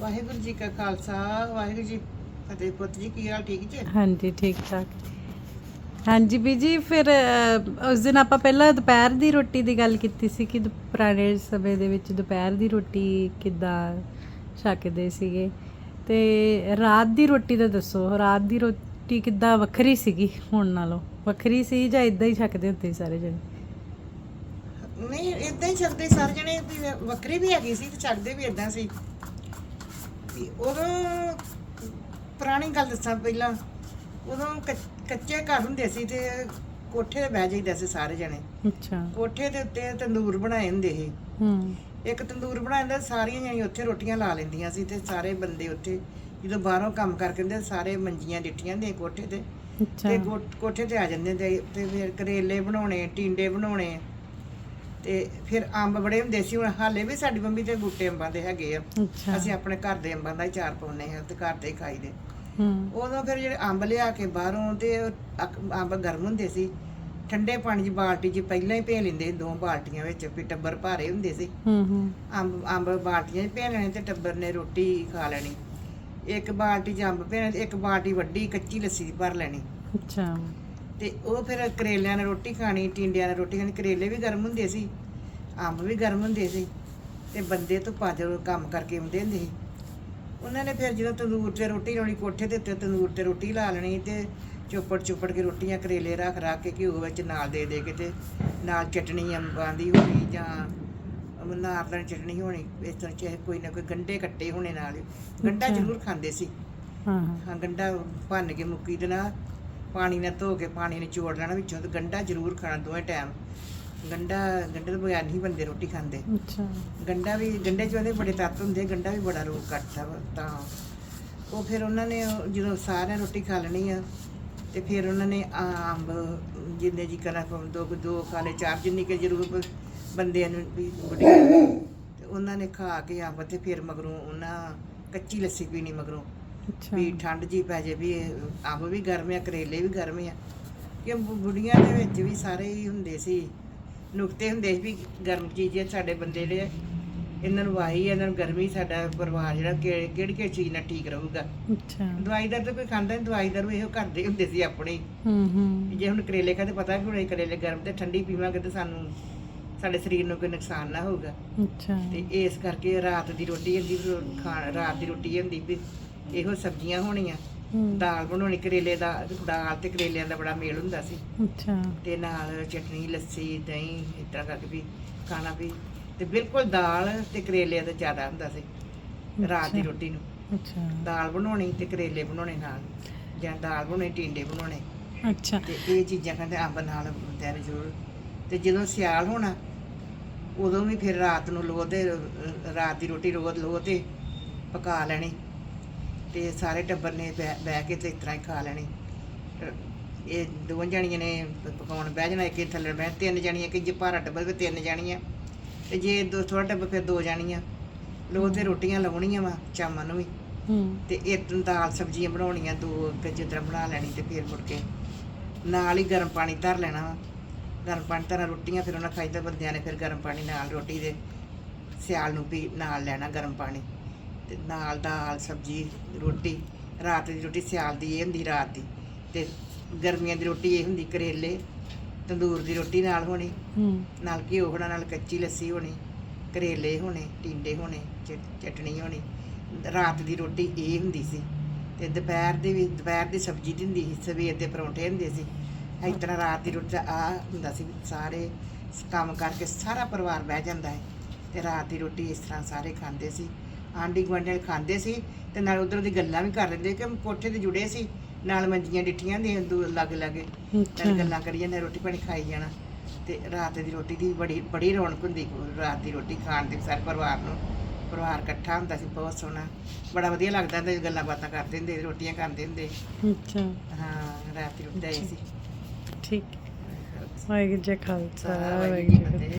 ਵਾਹਿਗੁਰੂ ਜੀ ਕਾ ਖਾਲਸਾ ਵਾਹਿਗੁਰੂ ਜੀ ਫਤਿਹ ਪੁੱਤ ਜੀ ਕੀ ਹਾਲ ਠੀਕ ਜੀ? ਹਾਂਜੀ ਠੀਕ ਠਾਕ। ਹਾਂਜੀ ਬੀਜੀ ਫਿਰ ਅਹ, ਉਸ ਦਿਨ ਆਪਾਂ ਪਹਿਲਾਂ ਦੁਪਹਿਰ ਦੀ ਰੋਟੀ ਦੀ ਗੱਲ ਕੀਤੀ ਸੀ ਕਿ ਦੁ- ਪੁਰਾਣੇ ਸਮੇਂ ਦੇ ਵਿੱਚ ਦੁਪਹਿਰ ਦੀ ਰੋਟੀ ਕਿੱਦਾਂ ਛਕਦੇ ਸੀਗੇ। ਤੇ ਰਾਤ ਦੀ ਰੋਟੀ ਦਾ ਦੱਸੋ ਰਾਤ ਦੀ ਰੋਟੀ ਕਿੱਦਾਂ ਵੱਖਰੀ ਸੀਗੀ ਹੁਣ ਨਾਲੋਂ? ਵੱਖਰੀ ਸੀ ਜਾਂ ਇਦਾਂ ਹੀ ਛਕਦੇ ਹੁੰਦੇ ਸੀ ਸਾਰੇ ਜਣੇ? ਨਹੀਂ ਇਦਾਂ ਹੀ ਛਕਦੇ ਸਾਰੇ ਜਣੇ ਵੀ ਵੱਖਰੀ ਵੀ ਹੈਗੀ ਸੀ ਤੇ ਛਕਦੇ ਵੀ ਇਦਾਂ ਸੀ। ਵੀ ਉਦੋਂ ਪੁਰਾਣੀ ਗੱਲ ਦੱਸਾਂ ਪਹਿਲਾਂ। ਉਦੋਂ ਕੱਚ- ਕੱਚੇ ਘਰ ਹੁੰਦੇ ਸੀ ਤੇ ਕੋਠੇ ਤੇ ਬਹਿ ਜਾਈਦਾ ਸੀ ਸਾਰੇ ਜਣੇ। ਅੱਛਾ। ਕੋਠੇ ਦੇ ਉੱਤੇ ਤੰਦੂਰ ਬਣਾਏ ਹੁੰਦੇ ਸੀ। ਹੂੰ। ਇੱਕ ਤੰਦੂਰ ਬਣਾਇਆ ਹੁੰਦਾ ਸਾਰੀਆਂ ਜਣੀਆਂ ਉੱਥੇ ਰੋਟੀਆਂ ਲਾ ਲੈਂਦੀਆਂ ਸੀ ਤੇ ਸਾਰੇ ਬੰਦੇ ਉੱਥੇ ਜਦੋਂ ਬਾਹਰੋਂ ਕੰਮ ਕਰਕੇ ਹੁੰਦੇ ਸਾਰੇ ਮੰਜੀਆਂ ਡਿੱਠੀਆਂ ਹੁੰਦੀਆਂ ਕੋਠੇ ਤੇ। ਅੱਛਾ। ਤੇ ਕੋਠੇ ਤੇ ਆ ਜਾਂਦੇ ਤੇ ਤੇ ਫਿਰ ਕਰੇਲੇ ਬਣਾਉਣੇ ਟੀਂਡੇ ਬਣਾਉਣੇ। ਤੇ ਫਿਰ ਅੰਬ ਬੜੇ ਹੁੰਦੇ ਸੀ ਹੁਣ ਹਾਲੇ ਵੀ ਸਾਡੀ ਮੰਮੀ ਦੇ ਬੂਟੇ ਅੰਬਾਂ ਦੇ ਹੈਗੇ ਆ। ਅੱਛਾ। ਅਸੀਂ ਆਪਣੇ ਘਰ ਦੇ ਅੰਬਾਂ ਦਾ ਹੀ ਚਾਰ ਪਾਉਂਦੇ ਹਾਂ ਤੇ ਘਰ ਦੇ ਹੀ ਖਾਈਦੇ ਹੂੰ। ਉਦੋਂ ਫਿਰ ਜਿਹੜੇ ਅੰਬ ਲਿਆ ਕੇ ਬਾਹਰੋਂ ਤੇ ਅਕ- ਅੰਬ ਗਰਮ ਹੁੰਦੇ ਸੀ ਠੰਡੇ ਪਾਣੀ 'ਚ ਬਾਲਟੀ 'ਚ ਪਹਿਲਾਂ ਹੀ ਭੇ ਲੈਂਦੇ ਸੀ ਦੋ ਬਾਲਟੀਆਂ ਵਿੱਚ ਵੀ ਟੱਬਰ ਭਾਰੇ ਹੁੰਦੇ ਸੀ। ਹੂੰ ਹੂੰ। ਅੰਬ ਅੰਬ ਬਾਲਟੀਆਂ 'ਚ ਭੇ ਲੈਣੇ ਤੇ ਟੱਬਰ ਨੇ ਰੋਟੀ ਖਾ ਲੈਣੀ। ਇੱਕ ਬਾਲਟੀ 'ਚ ਅੰਬ ਭੇਣੇ ਤੇ ਇੱਕ ਬਾਲਟੀ ਵੱਡੀ ਕੱਚੀ ਲੱਸੀ ਦੀ ਭਰ ਲੈਣੀ। ਅੱਛਾ। ਤੇ ਉਹ ਫਿਰ ਕਰੇਲਿਆਂ ਨਾਲ ਰੋਟੀ ਖਾਣੀ ਟਿੰਡਿਆਂ ਨਾਲ ਰੋਟੀ ਖਾਣੀ ਕਰੇਲੇ ਵੀ ਗਰਮ ਹੁੰਦੇ ਸੀ। ਅੰਬ ਵੀ ਗਰਮ ਹੁੰਦੇ ਸੀ ਤੇ ਬੰਦੇ ਤੋਂ ਜਦੋਂ ਕੰਮ ਕਰਕੇ ਆਉਂਦੇ ਹੁੰਦੇ ਸੀ। ਉਹਨਾਂ ਨੇ ਫਿਰ ਜਦੋਂ ਤੰਦੂਰ ਤੇ ਰੋਟੀ ਲਾਉਣੀ ਕੋਠੇ ਦੇ ਉੱਤੇ ਤੰਦੂਰ ਤੇ ਰੋਟੀ ਲਾ ਲੈਣੀ ਤੇ ਚੋਪੜ ਚੋਪੜ ਕੇ ਰੋਟੀਆਂ ਕਰੇਲੇ ਰੱਖ ਰੱਖ ਕੇ ਘਿਓ ਵਿੱਚ ਨਾਲ ਦੇ ਦੇ ਕੇ ਤੇ ਨਾਲ ਚਟਣੀ ਅੰਬਾਂ ਦੀ ਹੋਣੀ ਜਾਂ ਨਾਰਦਾਂ ਦੀ ਚਟਣੀ ਹੋਣੀ ਇਸ ਤਰ੍ਹਾਂ ਚਾਹੇ ਕੋਈ ਨਾ ਕੋਈ ਗੰਡੇ ਕੱਟੇ ਹੋਣੇ ਨਾਲ ਗੰਡਾ। ਜ਼ਰੂਰ ਖਾਂਦੇ ਸੀ। ਹਾਂ ਹਾਂ। ਗੰਡਾ ਭੰਨ ਕੇ ਮੁੱਕੀ ਦੇ ਨਾਲ ਪਾਣੀ ਨਾਲ ਧੋ ਕੇ ਪਾਣੀ ਨੇ ਚੋੜ ਲੈਣਾ ਵਿੱਚੋਂ ਤੇ ਗੰਡਾ ਜ਼ਰੂਰ ਖਾਣਾ ਦੋਵੇਂ ਟਾਈਮ ਗੰਡਾ ਗੰਡੇ ਤੋਂ ਬਗੈਰ ਨਹੀਂ ਬੰਦੇ ਰੋਟੀ ਖਾਂਦੇ। ਅੱਛਾ। ਗੰਡਾ ਵੀ ਗੰਡੇ 'ਚ ਉਹਦੇ ਬੜੇ ਤੱਤ ਹੁੰਦੇ ਗੰਡਾ ਵੀ ਬੜਾ ਰੋਗ ਕੱਟਦਾ ਵਾ ਤਾਂ। ਉਹ ਫਿਰ ਉਹਨਾਂ ਨੇ ਜਦੋਂ ਸਾਰਿਆਂ ਰੋਟੀ ਖਾ ਲੈਣੀ ਆ ਤੇ ਫਿਰ ਉਹਨਾਂ ਨੇ ਅੰਬ ਜਿੰਨੇ ਜੀ ਕਰਾ ਦੋ ਕੁ ਦੋ ਖਾ ਲਏ ਚਾਰ ਜਿੰਨੀ ਕਿ ਜ਼ਰੂਰ ਬੰਦਿਆਂ ਨੂੰ ਵੀ ਬੁੜੀਆਂ ਤੇ ਉਹਨਾਂ ਨੇ ਖਾ ਕੇ ਅੰਬ ਤੇ ਫਿਰ ਮਗਰੋਂ ਉਹਨਾਂ ਕੱਚੀ ਲੱਸੀ ਪੀਣੀ ਮਗਰੋਂ। ਅੱਛਾ। ਵੀ ਠੰਡ ਜੀ ਪੈ ਜੇ ਵੀ ਅੰਬ ਵੀ ਗਰਮ ਆ ਕਰੇਲੇ ਵੀ ਗਰਮ ਆ। ਕਿ ਬੁੜੀਆਂ ਦੇ ਵਿੱਚ ਵੀ ਸਾਰੇ ਹੀ ਹੁੰਦੇ ਸੀ। ਨੁਕਤੇ ਹੁੰਦੇ ਸੀ ਵੀ ਗਰਮ ਚੀਜ਼ਾਂ ਸਾਡੇ ਬੰਦੇ ਦੇ ਇਹਨਾਂ ਨੂੰ ਵਾਹੀ ਇਹਨਾਂ ਨੂੰ ਗਰਮੀ ਸਾਡਾ ਪਰਿਵਾਰ ਜਿਹੜਾ ਕਿ- ਕਿਹੜੀ ਕਿਹੜੀ ਚੀਜ਼ ਨਾਲ ਠੀਕ ਰਹੂਗਾ। ਅੱਛਾ। ਦਵਾਈ ਦਰ ਤਾਂ ਕੋਈ ਖਾਂਦਾ ਨਹੀਂ ਦਵਾਈ ਦਰ ਇਹੋ ਕਰਦੇ ਹੁੰਦੇ ਸੀ ਆਪਣੇ। ਹੂੰ ਹੂੰ। ਜੇ ਹੁਣ ਕਰੇਲੇ ਖਾਦੇ ਪਤਾ ਕਿ ਹੁਣ ਇਹ ਕਰੇਲੇ ਗਰਮ ਤੇ ਠੰਡੀ ਪੀਵਾਂਗੇ ਤੇ ਸਾਨੂੰ ਸਾਡੇ ਸਰੀਰ ਨੂੰ ਕੋਈ ਨੁਕਸਾਨ ਨਾ ਹੋਊਗਾ। ਅੱਛਾ। ਤੇ ਇਸ ਕਰਕੇ ਰਾਤ ਦੀ ਰੋਟੀ ਹੁੰਦੀ ਵੀ ਖਾਣ ਰਾਤ ਦੀ ਰੋਟੀ ਹੁੰਦੀ ਵੀ ਇਹੋ ਸਬਜ਼ੀਆਂ ਹੋਣੀਆਂ। ਦਾਲ ਬਣਾਉਣੀ ਕਰੇਲੇ ਦਾ ਦਾਲ ਤੇ ਕਰੇਲਿਆਂ ਦਾ ਬੜਾ ਮੇਲ ਹੁੰਦਾ ਸੀ। ਅੱਛਾ। ਤੇ ਨਾਲ ਚਟਨੀ ਲੱਸੀ ਦਹੀਂ ਇਸ ਤਰ੍ਹਾਂ ਕਰਕੇ ਵੀ ਖਾਣਾ ਵੀ। ਤੇ ਬਿਲਕੁਲ ਦਾਲ ਤੇ ਕਰੇਲਿਆਂ ਦਾ ਜ਼ਿਆਦਾ ਹੁੰਦਾ ਸੀ ਰਾਤ ਦੀ। ਰੋਟੀ ਨੂੰ। ਅੱਛਾ। ਦਾਲ ਬਣਾਉਣੀ ਤੇ ਕਰੇਲੇ ਬਣਾਉਣੇ ਨਾਲ ਜਾਂ ਦਾਲ ਬਣਾਉਣੀ ਟੀਂਡੇ ਬਣਾਉਣੇ। ਅੱਛਾ। ਤੇ ਇਹ ਚੀਜ਼ਾਂ ਕਹਿੰਦੇ ਅੰਬ ਨਾਲ ਨੇ ਜ਼ਰੂਰ। ਤੇ ਜਦੋਂ ਸਿਆਲ ਹੋਣਾ ਉਦੋਂ ਵੀ ਫਿਰ ਰਾਤ ਨੂੰ ਲੋਹ ਤੇ ਰਾਤ ਦੀ ਰੋਟੀ ਰੋਜ਼ ਲੋਹ ਤੇ ਪਕਾ ਲੈਣੀ। ਤੇ ਸਾਰੇ ਟੱਬਰ ਨੇ ਬਹਿ ਬਹਿ ਕੇ ਤੇ ਇਸ ਤਰ੍ਹਾਂ ਹੀ ਖਾ ਲੈਣੀ। ਇਹ ਦੋ ਜਣੀਆਂ ਨੇ ਪਕਾਉਣ ਬਹਿ ਜਾਣਾ ਇੱਕ ਹੀ ਥੱਲੇ ਬਹਿ ਤਿੰਨ ਜਣੀਆਂ ਕਿ ਜੇ ਭਾਰਾ ਟੱਬਰ ਵੀ ਤਿੰਨ ਜਣੀਆਂ। ਤੇ ਜੇ ਦੋ ਥੋੜਾ ਟੱਬਰ ਫਿਰ ਦੋ ਜਣੀਆਂ। ਲੋਹ ਤੇ ਰੋਟੀਆਂ ਲਾਉਣੀਆਂ ਵਾ ਸ਼ਾਮਾਂ ਨੂੰ ਵੀ। ਹੂੰ। ਤੇ ਇੱਕ ਦਾਲ ਸਬਜ਼ੀਆਂ ਬਣਾਉਣੀਆਂ ਦੋ ਜਿੱਦਾਂ ਬਣਾ ਲੈਣੀ ਤੇ ਫਿਰ ਮੁੜ ਕੇ ਨਾਲ ਹੀ ਗਰਮ ਪਾਣੀ ਧਰ ਲੈਣਾ ਵਾ। ਗਰਮ ਪਾਣੀ ਧਰਾਂ ਰੋਟੀਆਂ ਫਿਰ ਉਹਨਾਂ ਖਾਈਦਾ ਬੰਦਿਆਂ ਨੇ ਫਿਰ ਗਰਮ ਪਾਣੀ ਨਾਲ ਰੋਟੀ ਦੇ ਸਿਆਲ ਨੂੰ ਵੀ ਨਾਲ ਲੈਣਾ ਗਰਮ ਪਾਣੀ। ਤੇ ਨਾਲ ਦਾਲ ਸਬਜ਼ੀ ਰੋਟੀ ਰਾਤ ਦੀ ਰੋਟੀ ਸਿਆਲ ਦੀ ਇਹ ਹੁੰਦੀ ਰਾਤ ਦੀ ਤੇ ਗਰਮੀਆਂ ਦੀ ਰੋਟੀ ਇਹ ਹੁੰਦੀ ਕਰੇਲੇ ਤੰਦੂਰ ਦੀ ਰੋਟੀ ਨਾਲ ਹੋਣੀ ਹੂੰ। ਨਾਲ ਘਿਓ ਹੋਣਾ ਨਾਲ ਕੱਚੀ ਲੱਸੀ ਹੋਣੀ ਕਰੇਲੇ ਹੋਣੇ ਟੀਂਡੇ ਹੋਣੇ ਚਟ- ਚਟਣੀ ਹੋਣੀ ਰਾਤ ਦੀ ਰੋਟੀ ਇਹ ਹੁੰਦੀ ਸੀ ਤੇ ਦੁਪਹਿਰ ਦੀ ਵੀ ਦੁਪਹਿਰ ਦੀ ਸਬਜ਼ੀ ਦੀ ਹੁੰਦੀ ਸੀ ਸਵੇਰ ਦੇ ਪਰੌਂਠੇ ਹੁੰਦੇ ਸੀ ਇਸ ਤਰ੍ਹਾਂ ਰਾਤ ਦੀ ਰੋਟੀ ਆ ਹੁੰਦਾ ਸੀ ਵੀ ਸਾਰੇ ਕੰਮ ਕਰਕੇ ਸਾਰਾ ਪਰਿਵਾਰ ਬਹਿ ਜਾਂਦਾ ਹੈ ਤੇ ਰਾਤ ਦੀ ਰੋਟੀ ਇਸ ਤਰ੍ਹਾਂ ਸਾਰੇ ਖਾਂਦੇ ਸੀ। ਆਂਢੀ ਗੁਆਂਢੀ ਖਾਂਦੇ ਸੀ ਤੇ ਨਾਲ ਉਧਰ ਦੀ ਗੱਲਾਂ ਵੀ ਕਰ ਲੈਂਦੇ ਕਿ ਕੋਠੇ ਤੇ ਜੁੜੇ ਸੀ ਨਾਲ ਮੰਜੀਆਂ ਡਿੱਠੀਆਂ ਦੇ ਲੱਗ ਲੱਗੇ। ਨਾਲ ਗੱਲਾਂ ਕਰੀ ਜਾਂਦੇ ਰੋਟੀ ਪਾਣੀ ਖਾਈ ਜਾਣਾ ਤੇ ਰਾਤ ਦੀ ਰੋਟੀ ਦੀ ਬੜੀ ਬੜੀ ਰੌਣਕ ਹੁੰਦੀ ਰਾਤ ਦੀ ਰੋਟੀ ਖਾਣ ਦੀ ਸਾਰੇ ਪਰਿਵਾਰ ਨੂੰ। ਪਰਿਵਾਰ ਇਕੱਠਾ ਹੁੰਦਾ ਸੀ ਬਹੁਤ ਸੋਹਣਾ। ਬੜਾ ਵਧੀਆ ਲੱਗਦਾ ਹੁੰਦਾ ਸੀ, ਗੱਲਾਂ ਬਾਤਾਂ ਕਰਦੇ ਹੁੰਦੇ ਰੋਟੀਆਂ ਖਾਂਦੇ ਹੁੰਦੇ। ਅੱਛਾ। ਹਾਂ ਰਾਤ ਦੀ ਰੋਟੀ ਸੀ। ਠੀਕ। ਵਾਹਿਗੁਰੂ ਜੀ ਖਾਲਸਾ ਵਾਹਿਗੁਰੂ